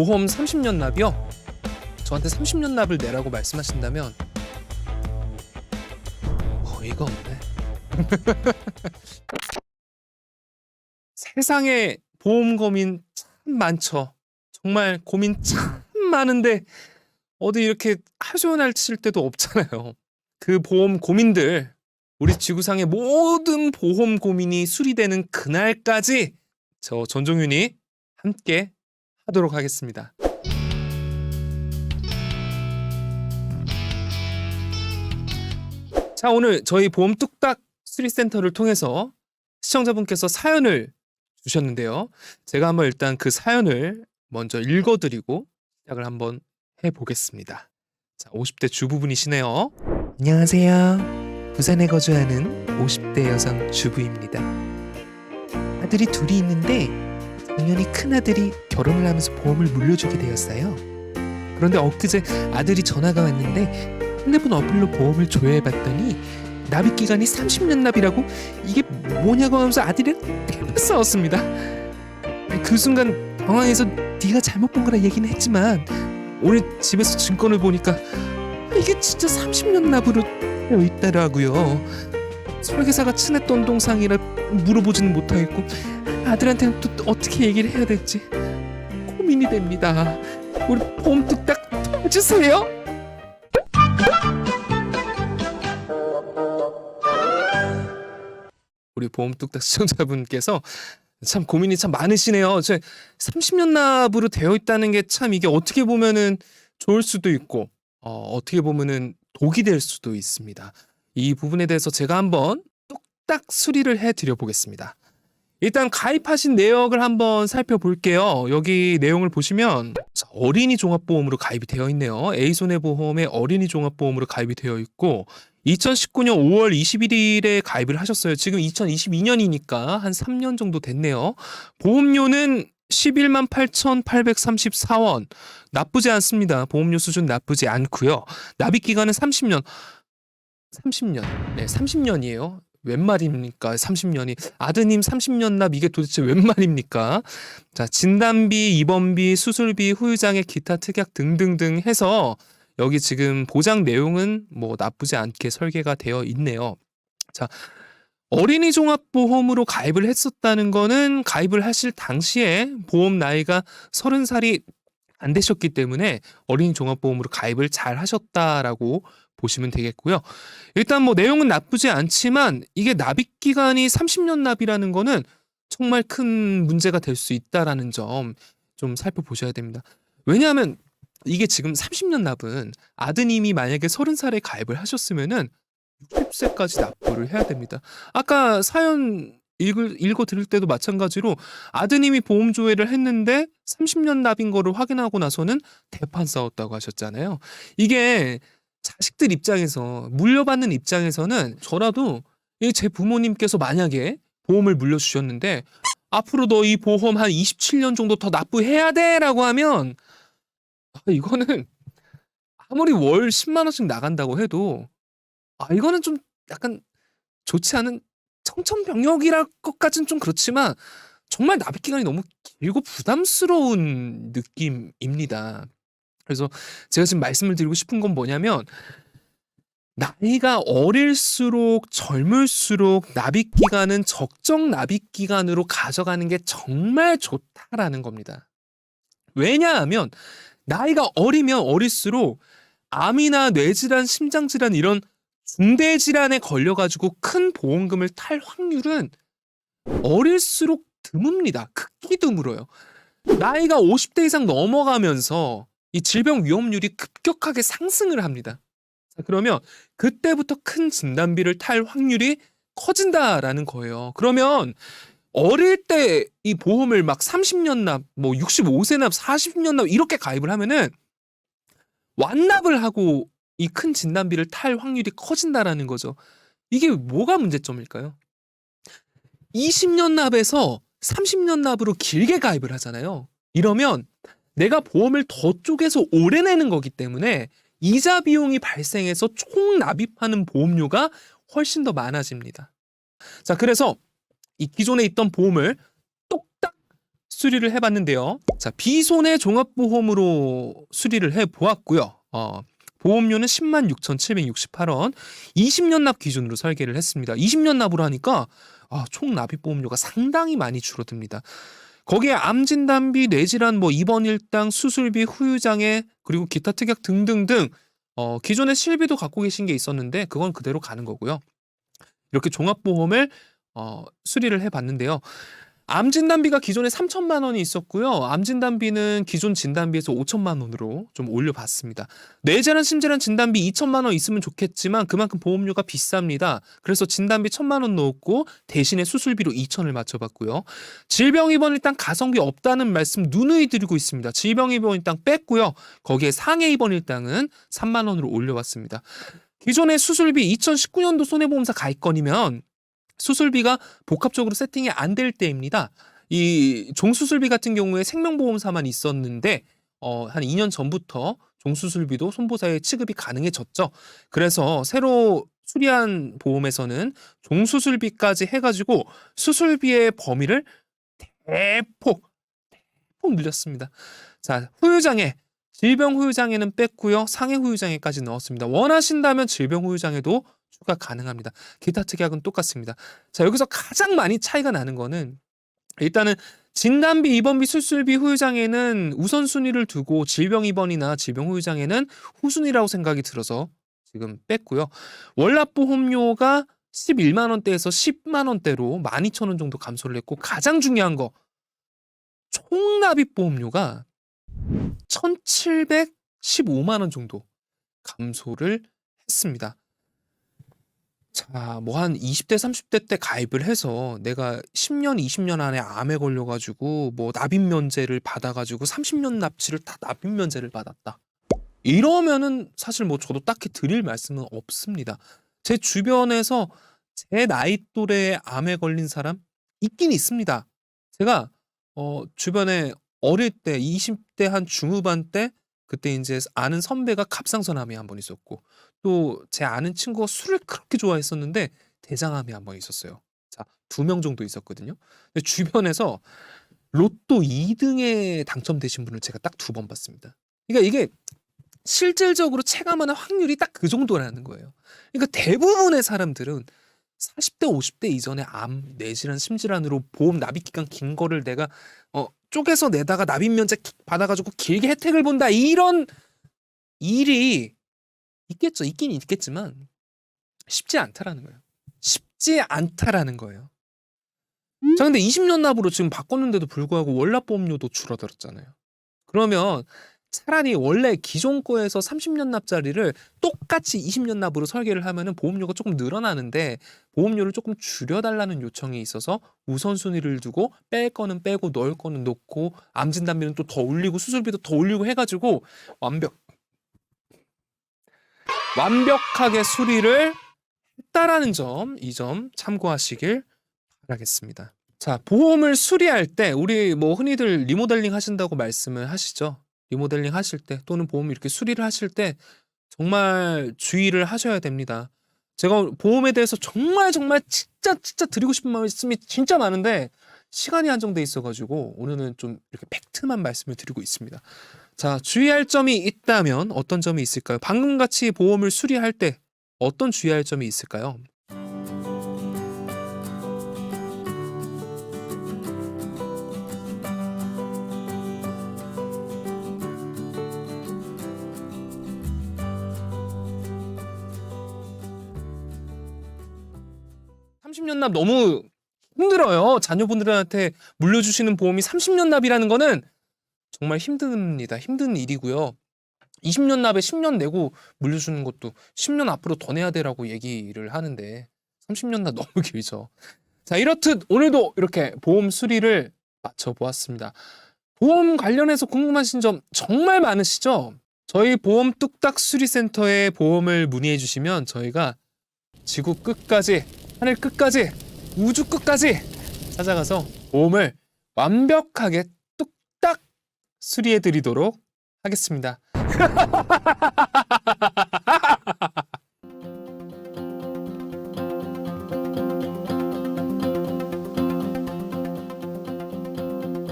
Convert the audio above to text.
보험 30년 납이요? 저한테 30년 납을 내라고 말씀하신다면 어이가 없네. 세상에 보험 고민 참 많죠. 정말 고민 참 많은데 어디 이렇게 하소연할 칠 때도 없잖아요. 그 보험 고민들 우리 지구상의 모든 보험 고민이 수리되는 그날까지 저 전종윤이 함께 하도록 하겠습니다. 자, 오늘 저희 보험 뚝딱 수리센터를 통해서 시청자분께서 사연을 주셨는데요. 제가 한번 일단 그 사연을 먼저 읽어드리고 시작을 한번 해보겠습니다. 자, 50대 주부분이시네요. 안녕하세요. 부산에 거주하는 50대 여성 주부입니다. 아들이 둘이 있는데 작년에 큰 아들이 결혼을 하면서 보험을 물려주게 되었어요. 그런데 엊그제 아들이 전화가 왔는데 핸드폰 어플로 보험을 조회해봤더니 납입 기간이 30년 납이라고 이게 뭐냐고 하면서 아들이랑 대박 싸웠습니다. 그 순간 당황해서 네가 잘못 본 거라 얘기는 했지만 오늘 집에서 증권을 보니까 이게 진짜 30년 납으로 되어 있더라고요. 설계사가 친했던 동상이라 물어보지는 못하겠고 아들한테는 또 어떻게 얘기를 해야 될지 고민이 됩니다. 우리 보험 뚝딱 해주세요. 우리 보험 뚝딱 시청자분께서 참 고민이 참 많으시네요. 제 30년 납으로 되어 있다는 게 참 이게 어떻게 보면은 좋을 수도 있고 어, 어떻게 보면은 독이 될 수도 있습니다. 이 부분에 대해서 제가 한번 뚝딱 수리를 해 드려 보겠습니다. 일단 가입하신 내역을 한번 살펴볼게요. 여기 내용을 보시면 자, 어린이 종합보험으로 가입이 되어 있네요. A손해보험의 어린이 종합보험으로 가입이 되어 있고 2019년 5월 21일에 가입을 하셨어요. 지금 2022년이니까 한 3년 정도 됐네요. 보험료는 11만 8,834원. 나쁘지 않습니다. 보험료 수준 나쁘지 않고요. 납입 기간은 30년. 30년. 네, 30년이에요. 웬 말입니까? 30년이. 아드님 30년 납 이게 도대체 웬 말입니까? 자, 진단비, 입원비, 수술비, 후유장애 기타 특약 등등등 해서 여기 지금 보장 내용은 뭐 나쁘지 않게 설계가 되어 있네요. 자, 어린이 종합보험으로 가입을 했었다는 거는 가입을 하실 당시에 보험 나이가 30살이 안 되셨기 때문에 어린이 종합보험으로 가입을 잘 하셨다라고 보시면 되겠고요. 일단 뭐 내용은 나쁘지 않지만 이게 납입 기간이 30년 납이라는 거는 정말 큰 문제가 될 수 있다라는 점 좀 살펴보셔야 됩니다. 왜냐하면 이게 지금 30년 납은 아드님이 만약에 30살에 가입을 하셨으면은 60세까지 납부를 해야 됩니다. 아까 사연 읽을, 읽어 드릴 때도 마찬가지로 아드님이 보험 조회를 했는데 30년 납인 거를 확인하고 나서는 대판 싸웠다고 하셨잖아요. 이게 자식들 입장에서 물려받는 입장에서는 저라도 이제 부모님께서 만약에 보험을 물려주셨는데 앞으로 너 이 보험 한 27년 정도 더 납부해야 돼라고 하면 아, 이거는 아무리 월 10만 원씩 나간다고 해도 아 이거는 좀 약간 좋지 않은 청천벽력이랄 것까지는 좀 그렇지만 정말 납입 기간이 너무 길고 부담스러운 느낌입니다. 그래서 제가 지금 말씀을 드리고 싶은 건 뭐냐면 나이가 어릴수록 젊을수록 납입 기간은 적정 납입 기간으로 가져가는 게 정말 좋다라는 겁니다. 왜냐하면 나이가 어리면 어릴수록 암이나 뇌질환, 심장질환 이런 중대 질환에 걸려가지고 큰 보험금을 탈 확률은 어릴수록 드뭅니다. 극히 드물어요. 나이가 50대 이상 넘어가면서 이 질병 위험률이 급격하게 상승을 합니다. 자, 그러면 그때부터 큰 진단비를 탈 확률이 커진다라는 거예요. 그러면 어릴 때 이 보험을 막 30년 납, 뭐 65세 납, 40년 납 이렇게 가입을 하면은 완납을 하고 이 큰 진단비를 탈 확률이 커진다라는 거죠. 이게 뭐가 문제점일까요? 20년 납에서 30년 납으로 길게 가입을 하잖아요. 이러면 내가 보험을 더 쪼개서 오래 내는 거기 때문에 이자 비용이 발생해서 총 납입하는 보험료가 훨씬 더 많아집니다. 자, 그래서 이 기존에 있던 보험을 똑딱 수리를 해봤는데요. 자, 비손해 종합보험으로 수리를 해보았고요. 어, 보험료는 10만 6,768원, 20년 납 기준으로 설계를 했습니다. 20년 납으로 하니까 아, 총 납입 보험료가 상당히 많이 줄어듭니다. 거기에 암 진단비, 뇌질환, 뭐 입원 일당, 수술비, 후유장애 그리고 기타 특약 등등등 어, 기존에 실비도 갖고 계신 게 있었는데 그건 그대로 가는 거고요. 이렇게 종합보험을 어, 수리를 해봤는데요. 암 진단비가 기존에 3천만 원이 있었고요. 암 진단비는 기존 진단비에서 5천만 원으로 좀 올려봤습니다. 뇌질환, 심질환 진단비 2천만 원 있으면 좋겠지만 그만큼 보험료가 비쌉니다. 그래서 진단비 1천만 원 넣었고 대신에 수술비로 2천을 맞춰봤고요. 질병 입원 일당 가성비 없다는 말씀 누누이 드리고 있습니다. 질병 입원 일당 뺐고요. 거기에 상해 입원 일당은 3만 원으로 올려봤습니다. 기존의 수술비 2019년도 손해보험사 가입건이면 수술비가 복합적으로 세팅이 안 될 때입니다. 이 종수술비 같은 경우에 생명보험사만 있었는데 어, 한 2년 전부터 종수술비도 손보사에 취급이 가능해졌죠. 그래서 새로 수리한 보험에서는 종수술비까지 해가지고 수술비의 범위를 대폭 대폭 늘렸습니다. 자 후유장애 질병 후유장애는 뺐고요 상해 후유장애까지 넣었습니다. 원하신다면 질병 후유장애도 추가 가능합니다. 기타 특약은 똑같습니다. 자 여기서 가장 많이 차이가 나는 거는 일단은 진단비, 입원비, 수술비, 후유장애는 우선순위를 두고 질병 입원이나 질병 후유장애는 후순위라고 생각이 들어서 지금 뺐고요. 월납보험료가 11만 원대에서 10만 원대로 12,000원 정도 감소를 했고 가장 중요한 거 총납입 보험료가 1,715만 원 정도 감소를 했습니다. 자, 뭐한 20대, 30대 때 가입을 해서 내가 10년, 20년 안에 암에 걸려 가지고 뭐 납입 면제를 받아 가지고 30년 납치를 다 납입 면제를 받았다. 이러면은 사실 뭐 저도 딱히 드릴 말씀은 없습니다. 제 주변에서 제 나이 또래의 암에 걸린 사람 있긴 있습니다. 제가 어 주변에 어릴 때 20대 한 중후반 때 그때 이제 아는 선배가 갑상선암이 한번 있었고 또 제 아는 친구가 술을 그렇게 좋아했었는데 대장암이 한번 있었어요. 자, 두명 정도 있었거든요. 근데 주변에서 로또 2 등에 당첨되신 분을 제가 딱두번 봤습니다. 그러니까 이게 실질적으로 체감하는 확률이 딱 그 정도라는 거예요. 그러니까 대부분의 사람들은 40 대, 50 대 이전에 암, 뇌질환, 심질환으로 보험 납입 기간 긴 거를 내가 어 쪼개서 내다가 납입 면제 받아가지고 길게 혜택을 본다 이런 일이 있겠죠. 있긴 있겠지만 쉽지 않다라는 거예요. 쉽지 않다라는 거예요. 자, 근데 20년 납으로 지금 바꿨는데도 불구하고 월납보험료도 줄어들었잖아요. 그러면 차라리 원래 기존 거에서 30년 납자리를 똑같이 20년 납으로 설계를 하면은 보험료가 조금 늘어나는데 보험료를 조금 줄여달라는 요청이 있어서 우선순위를 두고 뺄 거는 빼고 넣을 거는 넣고 암 진단비는 또 더 올리고 수술비도 더 올리고 해가지고 완벽 완벽하게 수리를 했다라는 점 이 점 참고하시길 바라겠습니다. 자 보험을 수리할 때 우리 뭐 흔히들 리모델링 하신다고 말씀을 하시죠. 리모델링 하실 때 또는 보험 이렇게 수리를 하실 때 정말 주의를 하셔야 됩니다. 제가 보험에 대해서 정말 정말 진짜 진짜 드리고 싶은 말씀이 진짜 많은데 시간이 한정돼 있어가지고 오늘은 좀 이렇게 팩트만 말씀을 드리고 있습니다. 자 주의할 점이 있다면 어떤 점이 있을까요? 방금 같이 보험을 수리할 때 어떤 주의할 점이 있을까요? (30년) 납 너무 힘들어요. 자녀분들한테 물려주시는 보험이 (30년) 납이라는 거는 정말 힘듭니다. 힘든 일이고요. 20년 납에 10년 내고 물려주는 것도 10년 앞으로 더 내야 되라고 얘기를 하는데 30년 납 너무 길죠. 자 이렇듯 오늘도 이렇게 보험 수리를 마쳐보았습니다. 보험 관련해서 궁금하신 점 정말 많으시죠? 저희 보험 뚝딱 수리센터에 보험을 문의해 주시면 저희가 지구 끝까지 하늘 끝까지 우주 끝까지 찾아가서 보험을 완벽하게 뚝딱 수리해 드리도록 하겠습니다.